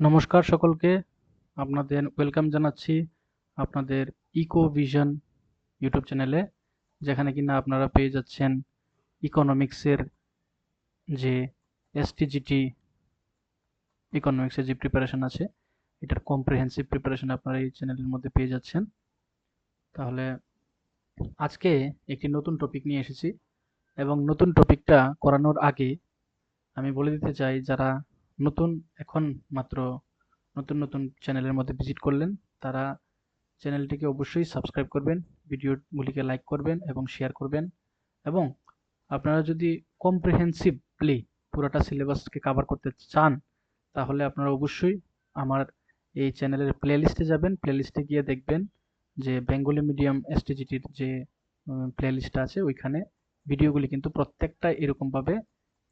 নমস্কার সকলকে। আপনাদের ওয়েলকাম জানাচ্ছি আপনাদের ইকো ভিশন ইউটিউব চ্যানেলে যেখানে কিনা আপনারা পেয়ে যাচ্ছেন ইকোনমিক্সের যে এসটিজিটি ইকোনমিক্সের যে প্রিপারেশন আছে, এটার কম্প্রিহেন্সিভ প্রিপারেশন আপনারা এই চ্যানেলের মধ্যে পেয়ে যাচ্ছেন। তাহলে আজকে একটি নতুন টপিক নিয়ে এসেছি এবং নতুন টপিকটা করানোর আগে আমি বলে দিতে চাই, যারা নতুন, এখন মাত্র নতুন নতুন চ্যানেলের মধ্যে ভিজিট করলেন, তারা চ্যানেলটিকে অবশ্যই সাবস্ক্রাইব করবেন ভিডিওগুলিকে লাইক করবেন এবং শেয়ার করবেন। এবং আপনারা যদি কম্প্রিহেন্সিভলি পুরোটা সিলেবাসকে কভার করতে চান, তাহলে আপনারা অবশ্যই আমার এই চ্যানেলের প্লেলিস্টে যাবেন। প্লেলিস্টে গিয়ে দেখবেন যে বেঙ্গলি মিডিয়াম এসটিজিটির যে প্লেলিস্টটা আছে, ওইখানে ভিডিওগুলি কিন্তু প্রত্যেকটা এরকমভাবে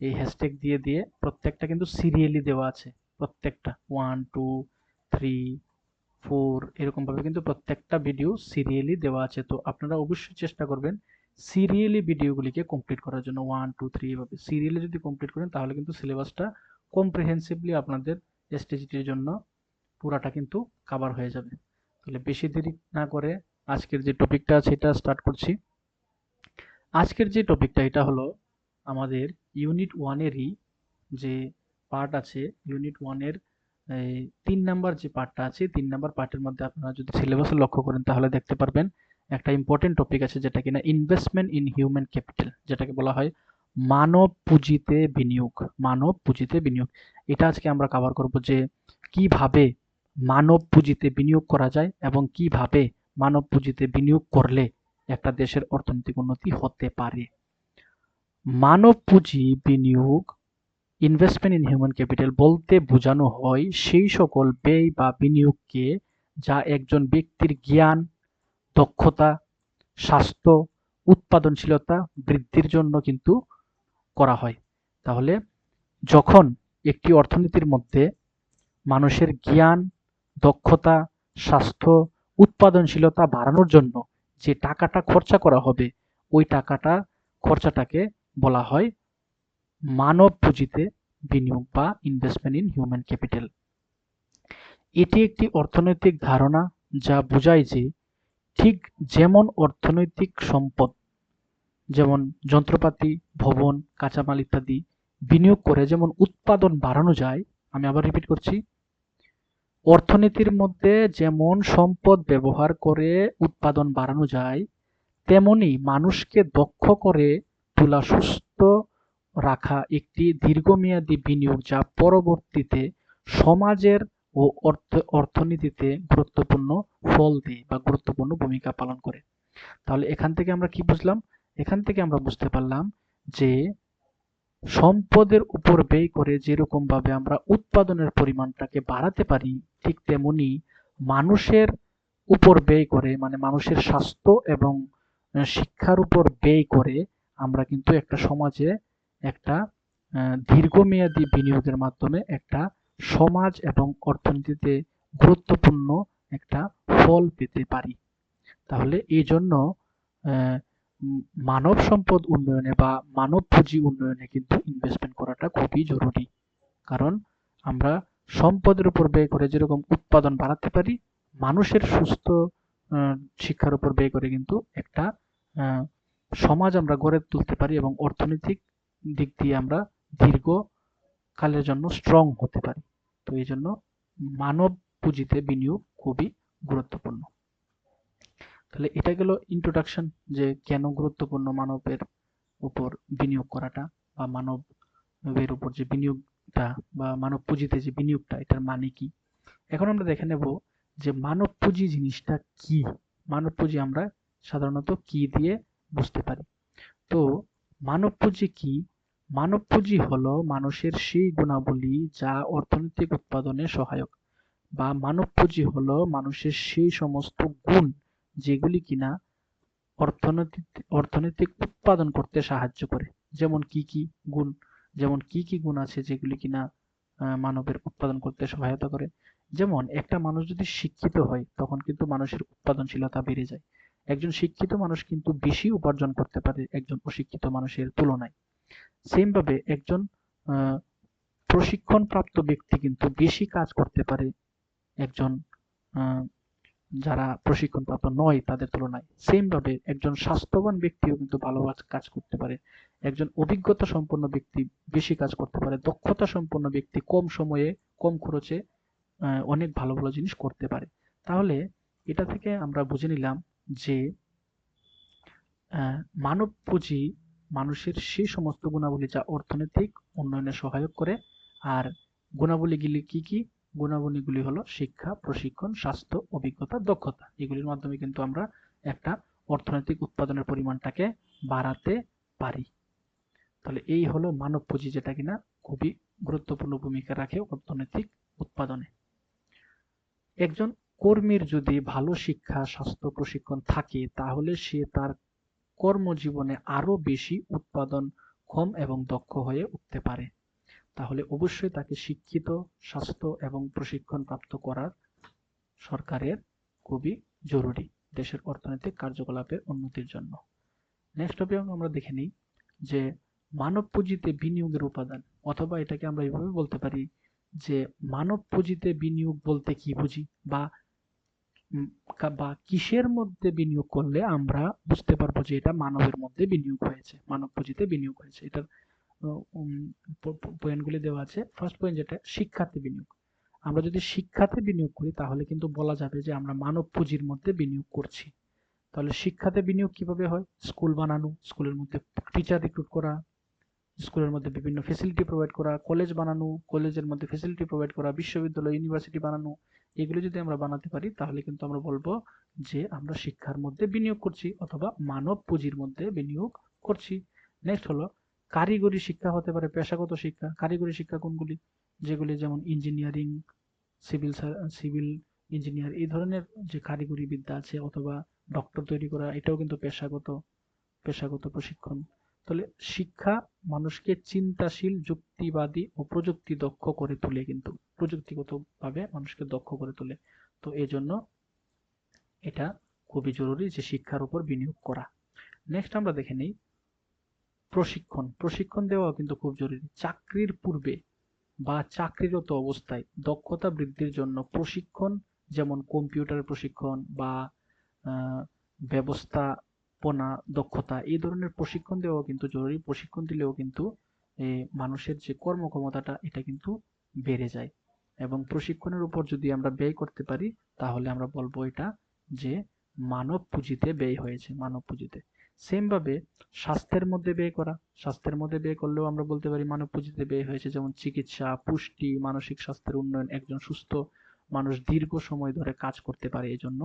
এই হ্যাশট্যাগ দিয়ে দিয়ে প্রত্যেকটা কিন্তু সিরিয়ালি দেওয়া আছে। প্রত্যেকটা। ওয়ান টু থ্রি ফোর এরকমভাবে কিন্তু প্রত্যেকটা ভিডিও সিরিয়ালি দেওয়া আছে। তো আপনারা অবশ্যই চেষ্টা করবেন সিরিয়ালি ভিডিওগুলিকে কমপ্লিট করার জন্য। ওয়ান টু থ্রি এভাবে। সিরিয়ালি যদি কমপ্লিট করেন, তাহলে কিন্তু সিলেবাসটা কম্প্রিহেন্সিভলি আপনাদের এসটিজিটির জন্য পুরাটা কিন্তু কাভার হয়ে যাবে। তাহলে বেশি দেরি না করে আজকের যে টপিকটা আছে এটা স্টার্ট করছি। আজকের যে টপিকটা এটা হলো আমাদের ইউনিট ওয়ানেরই যে পার্ট আছে, ইউনিট ওয়ানের তিন নাম্বার যে পার্টটা আছে, তিন নাম্বার পার্টের মধ্যে আপনারা যদি সিলেবাসে লক্ষ্য করেন তাহলে দেখতে পারবেন একটা ইম্পর্টেন্ট টপিক আছে যেটা কিনা ইনভেস্টমেন্ট ইন হিউম্যান ক্যাপিটাল যেটাকে বলা হয় মানব পুঁজিতে বিনিয়োগ, মানব পুঁজিতে বিনিয়োগ। এটা আজকে আমরা কভার করব যে কীভাবে মানব পুঁজিতে বিনিয়োগ করা যায় এবং কীভাবে মানব পুঁজিতে বিনিয়োগ করলে একটা দেশের অর্থনৈতিক উন্নতি হতে পারে। মানব পুঁজি বিনিয়োগ ইনভেস্টমেন্ট ইন হিউম্যান ক্যাপিটাল বলতে বোঝানো হয় সেই সকল ব্যয় বা বিনিয়োগকে যা একজন ব্যক্তির জ্ঞান, দক্ষতা, স্বাস্থ্য, উৎপাদনশীলতা বৃদ্ধির জন্য কিন্তু করা হয়। তাহলে যখন একটি অর্থনীতির মধ্যে মানুষের জ্ঞান, দক্ষতা, স্বাস্থ্য, উৎপাদনশীলতা বাড়ানোর জন্য যে টাকাটা খরচা করা হবে, ওই টাকাটা, খরচাটাকে বলা হয়, মানব পুঁজিতে বিনিয়োগ বা ইনভেস্টমেন্ট ইন হিউম্যান ক্যাপিটাল এটি একটি অর্থনৈতিক ধারণা যা বোঝায় যে ঠিক যেমন অর্থনৈতিক সম্পদ, যেমন যন্ত্রপাতি, ভবন, কাঁচামাল ইত্যাদি বিনিয়োগ করে যেমন উৎপাদন বাড়ানো যায়, আমি আবার রিপিট করছি, অর্থনীতির মধ্যে যেমন সম্পদ ব্যবহার করে উৎপাদন বাড়ানো যায়, তেমনি মানুষকে দক্ষ করে তোলা সুস্থ রাখা একটি দীর্ঘমেয়াদী বিনিয়োগ যা পরবর্তীতে সমাজের ও অর্থ, অর্থনীতিতে গুরুত্বপূর্ণ ফল দেয় বা গুরুত্বপূর্ণ ভূমিকা পালন করে। তাহলে এখান থেকে আমরা কি বুঝলাম? এখান থেকে আমরা বুঝতে পারলাম যে সম্পদের উপর ব্যয় করে যেরকম ভাবে আমরা উৎপাদনের পরিমাণটাকে বাড়াতে পারি, ঠিক তেমনি মানুষের উপর ব্যয় করে মানে মানুষের স্বাস্থ্য এবং শিক্ষার উপর ব্যয় করে আমরা কিন্তু একটা সমাজে একটা দীর্ঘমেয়াদী বিনিয়োগের মাধ্যমে একটা সমাজ এবং অর্থনীতিতে গুরুত্বপূর্ণ একটা ফল পেতে পারি। তাহলে এই জন্য মানব সম্পদ উন্নয়নে বা মানব পুঁজি উন্নয়নে কিন্তু ইনভেস্টমেন্ট করাটা খুবই জরুরি। কারণ আমরা সম্পদের উপর ব্যয় করে যেরকম উৎপাদন বাড়াতে পারি, মানুষের সুস্থ শিক্ষার উপর ব্যয় করে কিন্তু একটা সমাজ আমরা গড়ে তুলতে পারি এবং অর্থনৈতিক দিক দিয়ে আমরা দীর্ঘ কালের জন্য স্ট্রং হতে পারি। তো এই জন্য মানব পুঁজিতে বিনিয়োগ খুবই গুরুত্বপূর্ণ। তাহলে এটা গেল ইন্ট্রোডাকশন যে কেন গুরুত্বপূর্ণ মানবের উপর বিনিয়োগ করাটা বা মানবের উপর যে বিনিয়োগটা বা মানব পুঁজিতে যে বিনিয়োগটা, এটার মানে কি? এখন আমরা দেখে নেব যে মানব পুঁজি জিনিসটা কি? মানব পুঁজি আমরা সাধারণত কি দিয়ে বুঝতে পারি। তো মানব পুঁজি কি? মানব পুঁজি হলো মানুষের সেই গুণাবলী যা অর্থনৈতিক উৎপাদনে সহায়ক বা মানব পুঁজি হলো মানুষের সেই সমস্ত গুণ যেগুলি কিনা অর্থনৈতিক অর্থনৈতিক উৎপাদন করতে সাহায্য করে। যেমন কি কি গুণ, যেমন কি কি গুণ আছে যেগুলি কিনা মানবের উৎপাদন করতে সহায়তা করে। যেমন একটা মানুষ যদি শিক্ষিত হয়, তখন কিন্তু মানুষের উৎপাদনশীলতা বেড়ে যায়। একজন শিক্ষিত মানুষ কিন্তু বেশি উপার্জন করতে পারে একজন অশিক্ষিত মানুষের তুলনায়। সেম ভাবে একজন প্রশিক্ষণপ্রাপ্ত ব্যক্তি কিন্তু বেশি কাজ করতে পারে একজন যারা প্রশিক্ষণপ্রাপ্ত নয় তাদের তুলনায়। সেম ভাবে একজন স্বাস্থ্যবান ব্যক্তিও কিন্তু ভালো কাজ- করতে পারে। একজন অভিজ্ঞতা সম্পন্ন ব্যক্তি বেশি কাজ করতে পারে। দক্ষতা সম্পন্ন ব্যক্তি কম সময়ে, কম খরচে অনেক ভালো ভালো জিনিস করতে পারে। তাহলে এটা থেকে আমরা বুঝে নিলাম যে মানব পুঁজি মানুষের সেই সমস্ত গুণাবলী যা অর্থনৈতিক উন্নয়নে সহায়ক করে, আর গুণাবলীগুলি কি কি? গুণাবলীগুলি হলো শিক্ষা, প্রশিক্ষণ, স্বাস্থ্য, অভিজ্ঞতা, দক্ষতা। এগুলির মাধ্যমে কিন্তু আমরা একটা অর্থনৈতিক উৎপাদনের পরিমাণটাকে বাড়াতে পারি। তাহলে এই হলো মানব পুঁজি যেটা কিনা খুবই গুরুত্বপূর্ণ ভূমিকা রাখে অর্থনৈতিক উৎপাদনে। একজন কর্মীর যদি ভালো শিক্ষা, স্বাস্থ্য প্রশিক্ষণ থাকে, তাহলে সে তার কর্মজীবনে আরও বেশি উৎপাদনক্ষম এবং দক্ষ হয়ে উঠতে পারে। তাহলে অবশ্যই তাকে শিক্ষিত, স্বাস্থ্য এবং প্রশিক্ষণ প্রাপ্ত করার সরকারের খুবই জরুরি দেশের অর্থনৈতিক কার্যকলাপের উন্নতির জন্য। নেক্সট টপিক আমরা দেখে নিই যে মানব পুঁজিতে বিনিয়োগের উপাদান, অথবা এটাকে আমরা এইভাবে বলতে পারি যে মানব পুঁজিতে বিনিয়োগ বলতে কি বুঝি বা বা কিসের মধ্যে বিনিয়োগ করলে আমরা বুঝতে পারব যে এটা মানবের মধ্যে বিনিয়োগ হয়েছে, মানব পুঁজিতে বিনিয়োগ হয়েছে। এটার পয়েন্টগুলি দেওয়া আছে। ফার্স্ট পয়েন্ট যেটা, শিক্ষাতে বিনিয়োগ। আমরা যদি শিক্ষাতে বিনিয়োগ করি, তাহলে কিন্তু বলা যাবে যে আমরা মানব পুঁজির মধ্যে বিনিয়োগ করছি। তাহলে শিক্ষাতে বিনিয়োগ কীভাবে হয়? স্কুল বানানো, স্কুলের মধ্যে টিচার রিক্রুট করা, স্কুলের মধ্যে বিভিন্ন ফেসিলিটি প্রোভাইড করা কলেজ বানানো কলেজের মধ্যে ফেসিলিটি প্রোভাইড করা, বিশ্ববিদ্যালয় ইউনিভার্সিটি বানানো এগুলো যদি আমরা বানাতে পারি, তাহলে কিন্তু আমরা বলব যে আমরা শিক্ষার মধ্যে বিনিয়োগ করছি অথবা মানব পুঁজির মধ্যে বিনিয়োগ করছি। নেক্সট হলো, কারিগরি শিক্ষা হতে পারে, পেশাগত শিক্ষা। কারিগরি শিক্ষা কোনগুলি? যেগুলি যেমন ইঞ্জিনিয়ারিং সিভিল সিভিল ইঞ্জিনিয়ার এই ধরনের যে কারিগরি বিদ্যা আছে অথবা ডক্টর তৈরি করা, এটাও কিন্তু পেশাগত পেশাগত প্রশিক্ষণ। তাহলে শিক্ষা মানুষকে চিন্তাশীল যুক্তিবাদী ও প্রযুক্তি দক্ষ করে তোলে কিন্তু। প্রযুক্তিগতভাবে মানুষকে দক্ষ করে তোলে। তো এই জন্য এটা খুবই জরুরি যে শিক্ষার উপর বিনিয়োগ করা। নেক্সট আমরা দেখে নিই প্রশিক্ষণ। প্রশিক্ষণ দেওয়া কিন্তু খুব জরুরি। চাকরির পূর্বে বা চাকরিরত অবস্থায় দক্ষতা বৃদ্ধির জন্য প্রশিক্ষণ যেমন কম্পিউটার প্রশিক্ষণ বা আহ, ব্যবস্থাপনা দক্ষতা এই ধরনের প্রশিক্ষণ দেওয়া কিন্তু জরুরি। প্রশিক্ষণ দিলেও কিন্তু মানুষের যে কর্মক্ষমতাটা, এটা কিন্তু বেড়ে যায়। এবং প্রশিক্ষণের উপর যদি আমরা ব্যয় করতে পারি, তাহলে আমরা বলব এটা যে মানব পুঁজিতে ব্যয় হয়েছে, মানব পুঁজিতে। সেম ভাবে স্বাস্থ্যের মধ্যে ব্যয় করা। স্বাস্থ্যের মধ্যে ব্যয় করলেও আমরা বলতে পারি মানব পুঁজিতে ব্যয় হয়েছে, যেমন চিকিৎসা, পুষ্টি, মানসিক স্বাস্থ্যের উন্নয়ন, একজন সুস্থ মানুষ দীর্ঘ সময় ধরে কাজ করতে পারে এই জন্য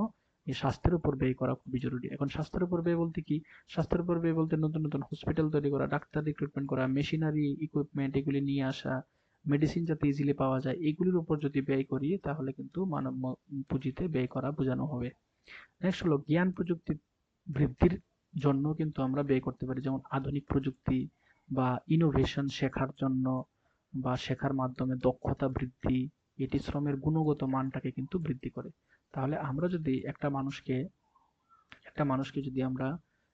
এই স্বাস্থ্যের উপর ব্যয় করা খুবই জরুরি। এখন স্বাস্থ্যের উপর ব্যয় বলতে কি? স্বাস্থ্যের উপর ব্যয় বলতে নতুন নতুন হসপিটাল তৈরি করা, ডাক্তার রিক্রুটমেন্ট করা মেশিনারি ইকুইপমেন্ট এগুলি নিয়ে আসা মেডিসিন যাতে ইজিলি পাওয়া যায়, এগুলির উপর যদি ব্যয় করি, তাহলে কিন্তু মানব পুঁজিতে ব্যয় করা বোঝানো হবে। নেক্সট হলো জ্ঞান প্রযুক্তি বৃদ্ধির জন্য কিন্তু আমরা ব্যয় করতে পারি। যেমন আধুনিক প্রযুক্তি বা ইনোভেশন শেখার জন্য বা শেখার মাধ্যমে দক্ষতা বৃদ্ধি, এটি শ্রমের গুণগত মানটাকে কিন্তু বৃদ্ধি করে। তাহলে আমরা যদি একটা মানুষকে একটা মানুষকে যদি আমরা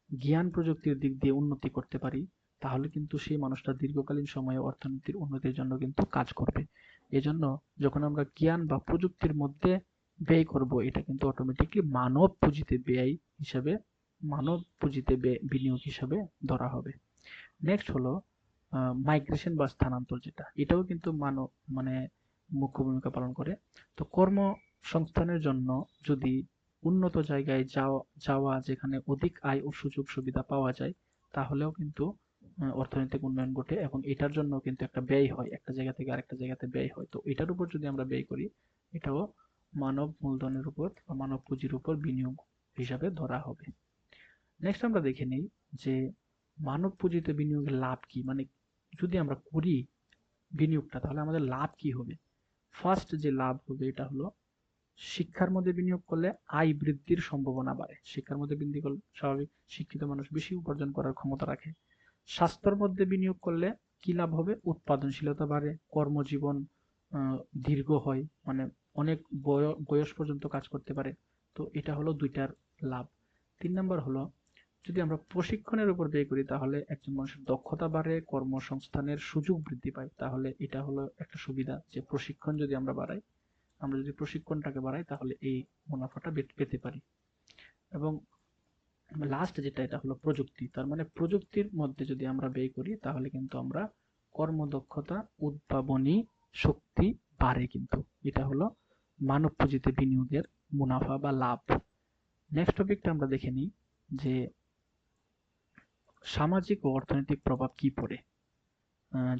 জ্ঞান প্রযুক্তির দিক দিয়ে উন্নতি করতে পারি, তাহলে কিন্তু সেই মানুষটা দীর্ঘকালীন সময়ে অর্থনীতির উন্নতির জন্য কিন্তু কাজ করবে। এজন্য যখন আমরা জ্ঞান বা প্রযুক্তির মধ্যে ব্যয় করব, এটা কিন্তু অটোমেটিকলি মানব পুঁজিতে ব্যয় হিসাবে, মানব পুঁজিতে বিনিয়োগ হিসাবে ধরা হবে। নেক্সট হলো মাইগ্রেশন বা স্থানান্তর যেটা। এটাও কিন্তু মানব মানে মুখ্য ভূমিকা পালন করে। তো কর্মসংস্থানের জন্য যদি উন্নত জায়গায় যাওয়া যাওয়া যেখানে অধিক আয় ও সুযোগ সুবিধা পাওয়া যায়, তাহলেও কিন্তু অর্থনৈতিক উন্নয়ন ঘটে এবং এটার জন্য কিন্তু একটা ব্যয় হয়, একটা জায়গা থেকে আরেকটা জায়গাতে ব্যয় হয়। তো এটার উপর যদি আমরা ব্যয় করি, এটাও মানব মূলধনের উপর বা মানব পুঁজির উপর বিনিয়োগ হিসাবে ধরা হবে। নেক্সট আমরা দেখে নিই যে মানব পুঁজিতে বিনিয়োগের লাভ কি? মানে যদি আমরা করি বিনিয়োগটা, তাহলে আমাদের লাভ কি হবে? ফার্স্ট যে লাভ হবে, এটা হলো শিক্ষার মধ্যে বিনিয়োগ করলে আয় বৃদ্ধির সম্ভাবনা বাড়ে। শিক্ষার মধ্যে বৃদ্ধি করলে স্বাভাবিক শিক্ষিত মানুষ বেশি উপার্জন করার ক্ষমতা রাখে। স্বাস্থ্যের মধ্যে বিনিয়োগ করলে কি লাভ হবে? উৎপাদনশীলতা বাড়ে, কর্মজীবন দীর্ঘ হয় মানে অনেক বয়- বয়স পর্যন্ত কাজ করতে পারে। তো এটা হলো দুইটার লাভ। তিন নম্বর হলো, যদি আমরা প্রশিক্ষণের উপর ব্যয় করি, তাহলে একজন মানুষের দক্ষতা বাড়ে, কর্মসংস্থানের সুযোগ বৃদ্ধি পায়। তাহলে এটা হলো একটা সুবিধা যে প্রশিক্ষণ যদি আমরা বাড়াই আমরা যদি প্রশিক্ষণটাকে বাড়াই, তাহলে এই মুনাফাটা পেতে পারি। এবং লাস্ট যেটা, এটা হলো প্রযুক্তি। তার মানে প্রযুক্তির মধ্যে যদি আমরা ব্যয় করি, তাহলে কিন্তু আমরা কর্মদক্ষতা, উদ্ভাবনী শক্তি বাড়ে কিন্তু। এটা হলো মানব পুঁজিতে বিনিয়োগের মুনাফা বা লাভ। নেক্সট টপিকটা আমরা দেখে নিই, যে সামাজিক ও অর্থনৈতিক প্রভাব কি পড়ে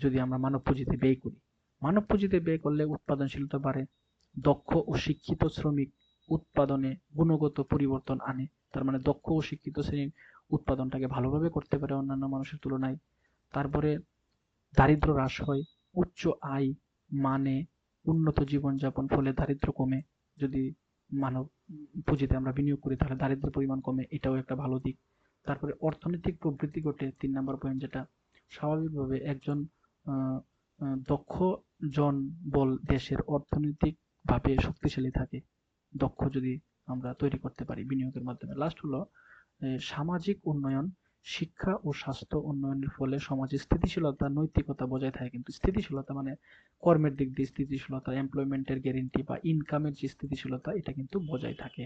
যদি আমরা মানব পুঁজিতে ব্যয় করি। মানব পুঁজিতে ব্যয় করলে উৎপাদনশীলতা বাড়ে দক্ষ ও শিক্ষিত শ্রমিক উৎপাদনে গুণগত পরিবর্তন আনে। তার মানে দক্ষ ও শিক্ষিত শ্রেণির উৎপাদনটাকে ভালোভাবে করতে পারে অন্যান্য মানুষের তুলনায়। তারপরে দারিদ্র হ্রাস হয়, উচ্চ আয় মানে উন্নত জীবনযাপন, ফলে দারিদ্র কমে। যদি মানব পুঁজিতে আমরা বিনিয়োগ করি, তাহলে দারিদ্র্যের পরিমাণ কমে, এটাও একটা ভালো দিক। তারপরে অর্থনৈতিক প্রবৃদ্ধি ঘটে তিন নম্বর পয়েন্ট যেটা। স্বাভাবিকভাবে একজন দক্ষ জন বল দেশের অর্থনৈতিক ভাবে শক্তিশালী থাকে। দক্ষ যদি আমরা তৈরি করতে পারি বিনিয়োগের মাধ্যমে। লাস্ট হলো সামাজিক উন্নয়ন, শিক্ষা ও স্বাস্থ্য উন্নয়নের ফলে সমাজে স্থিতিশীলতা, নৈতিকতা বজায় থাকে। কিন্তু স্থিতিশীলতা মানে কর্মের দিক দিয়ে স্থিতিশীলতা এমপ্লয়মেন্টের গ্যারেন্টি বা ইনকামের যে স্থিতিশীলতা, এটা কিন্তু বজায় থাকে।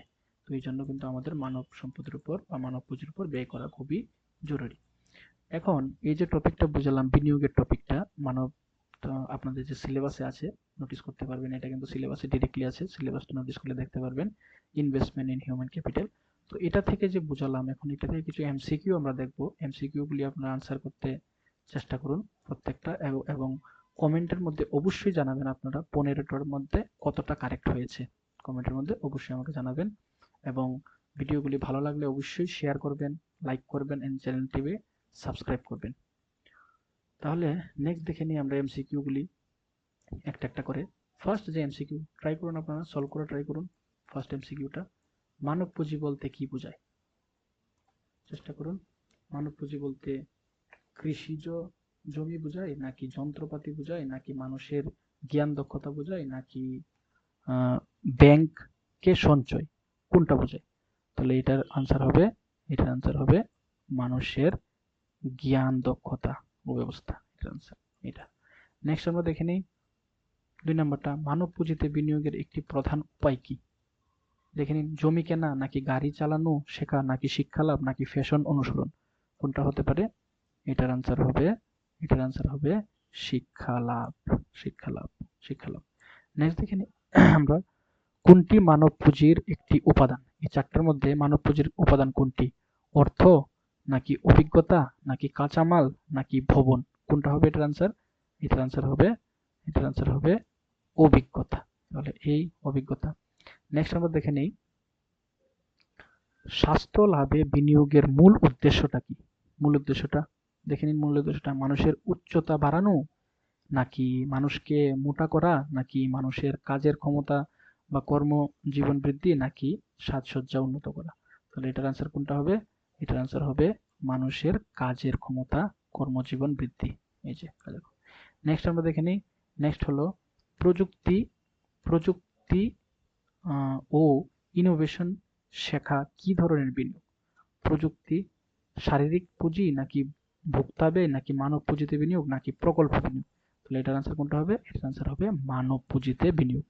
তো এই জন্য কিন্তু আমাদের মানব সম্পদের উপর বা মানব পুঁজির উপর ব্যয় করা খুবই জরুরি। এখন এই যে টপিকটা বুঝালাম, বিনিয়োগের টপিকটা মানব আপনাদের যে সিলেবাসে আছে নোটিস করতে পারবেন। এটা কিন্তু সিলেবাসে ডিরেক্টলি আছে। সিলেবাসটা নোটিস করলে দেখতে পারবেন। ইনভেস্টমেন্ট ইন হিউম্যান ক্যাপিটাল তো এটা থেকে যে বুঝালাম, এখন এটা থেকে কিছু এমসিকিউ আমরা দেখব। এমসিকিউ গুলি আপনারা আনসার করতে চেষ্টা করুন প্রত্যেকটা। এবং- কমেন্টের মধ্যে অবশ্যই জানাবেন আপনারা পনেরোটার মধ্যে কতটা কারেক্ট হয়েছে। কমেন্টের মধ্যে অবশ্যই আমাকে জানাবেন। এবং ভিডিওগুলি ভালো লাগলে অবশ্যই শেয়ার করবেন লাইক করবেন এন্ড চ্যানেলটিকে সাবস্ক্রাইব করবেন। তাহলে নেক্সট দেখে নিই আমরা এমসিকিউ গুলি। একটা একটা করে। ফার্স্ট যে এমসিকিউ ট্রাই করুন আপনারা সলভ করে ট্রাই করুন। ফার্স্ট এমসিকিউটা মানব পুঁজি বলতে কি বোঝায়? চেষ্টা করুন। মানব পুঁজি বলতে কৃষিজ জমি বোঝায়, নাকি যন্ত্রপাতি বোঝায়, নাকি মানুষের জ্ঞান দক্ষতা বোঝায়, নাকি ব্যাংকে সঞ্চয়, কোনটা বোঝায়? তাহলে এটার আনসার হবে, এটার আনসার হবে মানুষের জ্ঞান দক্ষতা। ব্যবস্থা, এটা নেক্সট আমরা দেখে নিই, দুই নাম্বারটা মানব পুঁজিতে বিনিয়োগের একটি প্রধান উপায় কি? দেখে নিন, জমি কেনা নাকি গাড়ি চালানো শেখা নাকি শিক্ষা লাভ নাকি ফ্যাশন অনুসরণ কোনটা হতে পারে? এটার আনসার হবে, এটার আনসার হবে শিক্ষা লাভ শিক্ষা নেক্সট দেখে আমরা কোনটি মানব পুঁজির একটি উপাদান? এই চারটার মধ্যে মানব পুঁজির উপাদান কোনটি? অর্থ নাকি অভিজ্ঞতা, নাকি কাঁচামাল, নাকি ভবন? কোনটা হবে এটার আনসার এটার আনসার হবে, এটার আনসার হবে অভিজ্ঞতা। তাহলে এই অভিজ্ঞতা। নেক্সট আমরা দেখে নেই। স্বাস্থ্য লাভে বিনিয়োগের মূল উদ্দেশ্যটা কি? মূল উদ্দেশ্যটা? দেখে নিন মূল উদ্দেশ্যটা। মানুষের উচ্চতা বাড়ানো, নাকি মানুষকে মোটা করা, নাকি মানুষের কাজের ক্ষমতা বা কর্ম জীবন বৃদ্ধি, নাকি সাজসজ্জা উন্নত করা? তাহলে এটার আনসার কোনটা হবে? এটার আনসার হবে মানুষের কাজের ক্ষমতা, কর্মজীবন বৃদ্ধি। এই যে কাজের নেক্সট আমরা দেখে নিই। নেক্সট হলো প্রযুক্তি প্রযুক্তি ও ইনোভেশন শেখা কি ধরনের বিনিয়োগ? প্রযুক্তি শারীরিক পুঁজি নাকি ভোক্তা ব্যয় নাকি মানব পুঁজিতে বিনিয়োগ নাকি প্রকল্প বিনিয়োগ? তাহলে এটার আনসার কোনটা হবে? এটার আনসার হবে মানব পুঁজিতে বিনিয়োগ।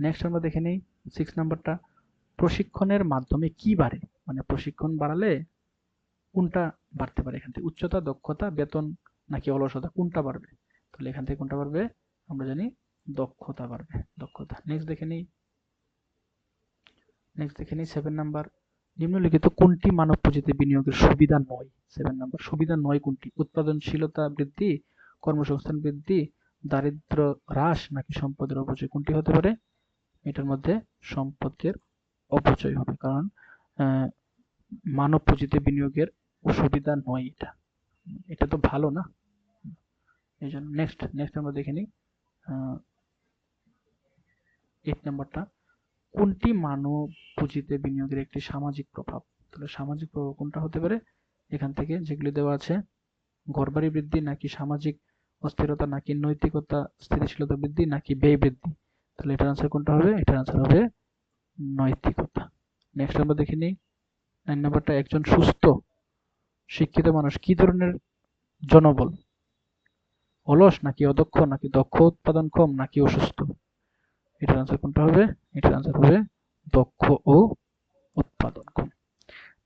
নেক্সট আমরা দেখে নিই। সিক্স নাম্বারটা প্রশিক্ষণের মাধ্যমে কি বাড়ে? মানে প্রশিক্ষণ বাড়ালে কোনটা বাড়তে পারে? এখান থেকে উচ্চতা, দক্ষতা, বেতন নাকি অলসতা, কোনটা বাড়বে? তাহলে এখান থেকে কোনটা বাড়বে? আমরা জানি দক্ষতা বাড়বে, দক্ষতা। নেক্সট দেখে নিই। নেক্সট দেখে নিই সেভেন নাম্বার নিম্নলিখিত কোনটি মানব পুঁজিতে বিনিয়োগের সুবিধা নয়? সেভেন নাম্বার সুবিধা নয় কোনটি? উৎপাদনশীলতা বৃদ্ধি, কর্মসংস্থান বৃদ্ধি, দারিদ্র হ্রাস নাকি সম্পদের অপচয়? কোনটি হতে পারে? এটার মধ্যে সম্পদের অপচয় হবে। কারণ মানব পুঁজিতে বিনিয়োগের সুবিধা নয় এটা। এটা তো ভালো না। এই জন্য নেক্সট নেক্সট আমরা দেখে নিই এইট নাম্বারটা। কোনটি মানব পুঁজিতে বিনিয়োগের একটি সামাজিক প্রভাব? তাহলে সামাজিক প্রভাব কোনটা হতে পারে? এখান থেকে যেগুলি দেওয়া আছে, ঘরবাড়ি বৃদ্ধি নাকি সামাজিক অস্থিরতা নাকি নৈতিকতা, স্থিতিশীলতা বৃদ্ধি নাকি ব্যয় বৃদ্ধি? তাহলে এটার আনসার কোনটা হবে? এটার আনসার হবে নৈতিকতা। নেক্সট আমরা দেখে নিই। নাইন নাম্বারটা একজন সুস্থ, শিক্ষিত মানুষ। কি ধরনের জনবল? অলস নাকি অদক্ষ, নাকি দক্ষ উৎপাদন কম, নাকি অসুস্থ? এটার আনসার কোনটা হবে? এটার আনসার হবে দক্ষ ও উৎপাদন কম।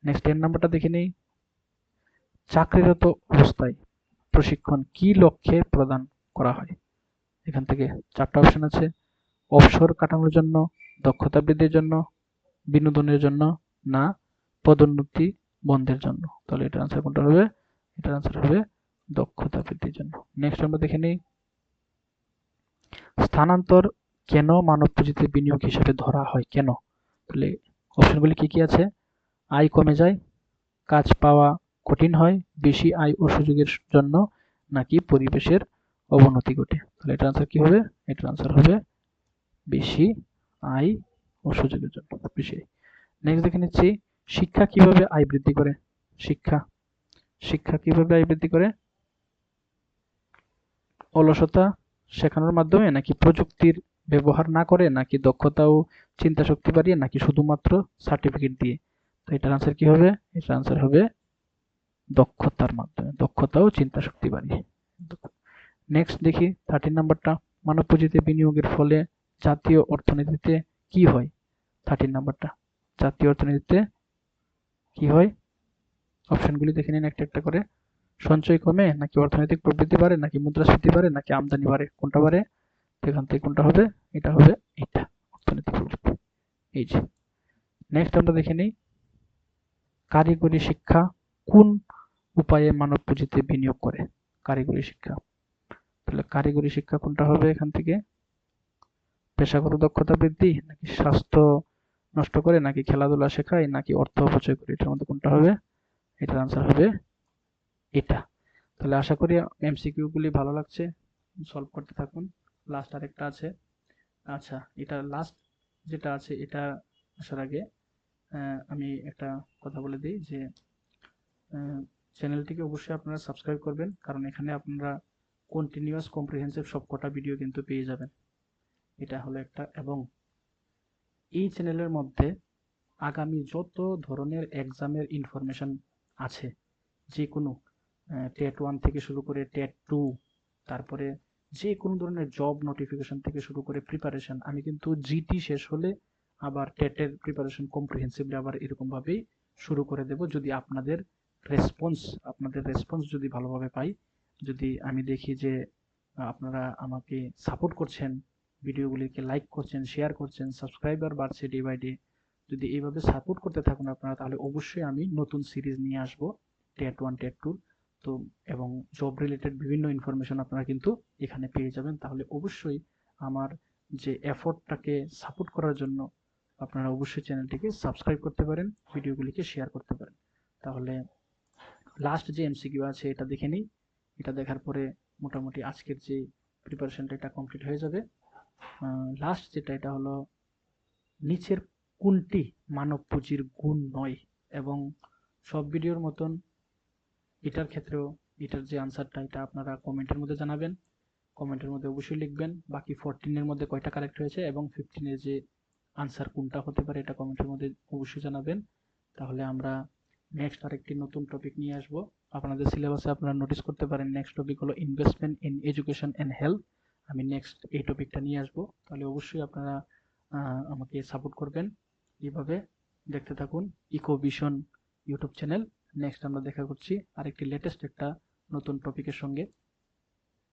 নেক্সট এর নাম্বারটা দেখে নিই। চাকরিরত অবস্থায় প্রশিক্ষণ কি লক্ষ্যে প্রদান করা হয়? এখান থেকে চারটা অপশন আছে। অবসর কাটানোর জন্য, দক্ষতা বৃদ্ধির জন্য বিনোদনের জন্য না পদোন্নতি বন্ধের জন্য। তাহলে এটার আনসার কোনটা হবে? এটার আনসার হবে দক্ষতা বৃদ্ধির জন্য। নেক্সট আমরা দেখে নিই। স্থানান্তর কেন মানব পুঁজিতে বিনিয়োগ হিসেবে ধরা হয়? কেন? তাহলে অপশনগুলি কি কি আছে? আয় কমে যায়, কাজ পাওয়া কঠিন হয়, বেশি আয় ও সুযোগের জন্য নাকি পরিবেশের অবনতি ঘটে? তাহলে এটার আনসার কি হবে? এটার আনসার হবে বেশি আয় ও সুযোগের জন্য বেশি নেক্সট দেখে নিচ্ছি, শিক্ষা কীভাবে আয় বৃদ্ধি করে? শিক্ষা। শিক্ষা কীভাবে আয় বৃদ্ধি করে? অলসতা শেখানোর মাধ্যমে নাকি প্রযুক্তির ব্যবহার না করে, নাকি দক্ষতা ও চিন্তা শক্তি বাড়িয়ে, নাকি শুধুমাত্র সার্টিফিকেট দিয়ে? তো এটার আনসার কি হবে? এটার আনসার হবে দক্ষতার মাধ্যমে, দক্ষতা ও চিন্তা শক্তি বাড়িয়ে। নেক্সট দেখি থার্টিন নাম্বারটা মানব পুঁজিতে বিনিয়োগের ফলে জাতীয় অর্থনীতিতে কি হয়? থার্টিন নাম্বারটা জাতীয় অর্থনীতিতে কি হয়? অপশনগুলি দেখে নিন একটা একটা করে। সঞ্চয় কমে নাকি অর্থনৈতিক প্রবৃদ্ধি বাড়ে, নাকি মুদ্রাস্ফীতি বাড়ে, নাকি আমদানি বাড়ে? কোনটা বাড়ে? এখান থেকে কোনটা হবে, এটা হবে এটা, অর্থনৈতিক প্রবৃদ্ধি। এই যে। নেক্সট আমরা দেখে নিই, কারিগরি শিক্ষা কোন উপায়ে মানব পুঁজিতে বিনিয়োগ করে? কারিগরি শিক্ষা। তাহলে কারিগরি শিক্ষা কোনটা হবে এখান থেকে? পেশাগত দক্ষতা বৃদ্ধি নাকি স্বাস্থ্য নষ্ট করে নাকি খেলাধুলা শেখায়, নাকি অর্থ অপচয় করে? এটার মধ্যে কোনটা হবে? এটার আনসার হবে এটা। তাহলে আশা করি এমসিকিউ গুলি ভালো লাগছে। সলভ করতে থাকুন। লাস্ট আরেকটা আছে। আচ্ছা এটা লাস্ট যেটা আছে, এটা আসার আগে আমি একটা কথা বলে দিই যে চ্যানেলটিকে অবশ্যই আপনারা সাবস্ক্রাইব করবেন, কারণ এখানে আপনারা কন্টিনিউয়াস কম্প্রিহেন্সিভ সবকটা ভিডিও কিন্তু পেয়ে যাবেন। এটা হলো একটা। এবং এই চ্যানেলের মধ্যে আগামী যত ধরনের এক্সামের ইনফরমেশন আছে, যে কোনো টেট ওয়ান থেকে শুরু করে টেট টু, তারপরে যে কোনো ধরনের জব নোটিফিকেশন থেকে শুরু করে প্রিপারেশন আমি কিন্তু জিটি শেষ হলে আবার টেটের প্রিপারেশন কম্প্রিহেন্সিভলি আবার এরকমভাবেই শুরু করে দেব। যদি আপনাদের রেসপন্স আপনাদের রেসপন্স যদি ভালোভাবে পাই, যদি আমি দেখি যে আপনারা আমাকে সাপোর্ট করছেন ভিডিওগুলিকে লাইক করছেন শেয়ার করছেন সাবস্ক্রাইবার বাড়ছে ডে বাই ডে যদি এইভাবে সাপোর্ট করতে থাকুন আপনারা, তাহলে অবশ্যই আমি নতুন সিরিজ নিয়ে আসব টেট ওয়ান টেট টু তো, এবং জব রিলেটেড বিভিন্ন ইনফরমেশন আপনারা কিন্তু এখানে পেয়ে যাবেন। তাহলে অবশ্যই আমার যে এফোর্টটাকে সাপোর্ট করার জন্য আপনারা অবশ্যই চ্যানেলটিকে সাবস্ক্রাইব করতে পারেন, ভিডিওগুলিকে শেয়ার করতে পারেন। তাহলে লাস্ট যে এমসিকিউ আছে, এটা দেখে নিই। এটা দেখার পরে মোটামুটি আজকের যে প্রিপারেশনটা এটা কমপ্লিট হয়ে যাবে। লাস্ট যেটা, এটা হলো নিচের কোনটি মানব পুঁজির গুণ নয়? এবং সব ভিডিওর মতন এটার ক্ষেত্রেও এটার যে আনসারটা এটা আপনারা কমেন্টের মধ্যে জানাবেন। কমেন্টের মধ্যে অবশ্যই লিখবেন। বাকি ফোরটিনের মধ্যে কয়টা কালেক্ট হয়েছে এবং ফিফটিনের যে আনসার কোনটা হতে পারে, এটা কমেন্টের মধ্যে অবশ্যই জানাবেন। তাহলে আমরা নেক্সট আরেকটি নতুন টপিক নিয়ে আসব। আপনাদের সিলেবাসে আপনারা নোটিস করতে পারেন নেক্সট টপিক হলো investment in education and health আমি নেক্সট এই টপিকটা নিয়ে আসব। তাহলে অবশ্যই আপনারা আমাকে সাপোর্ট করবেন। এইভাবে দেখতে থাকুন ইকোভিশন ইউটিউব চ্যানেল নেক্সট আমরা দেখা করছি আরেকটি লেটেস্ট একটা নতুন টপিকের সঙ্গে।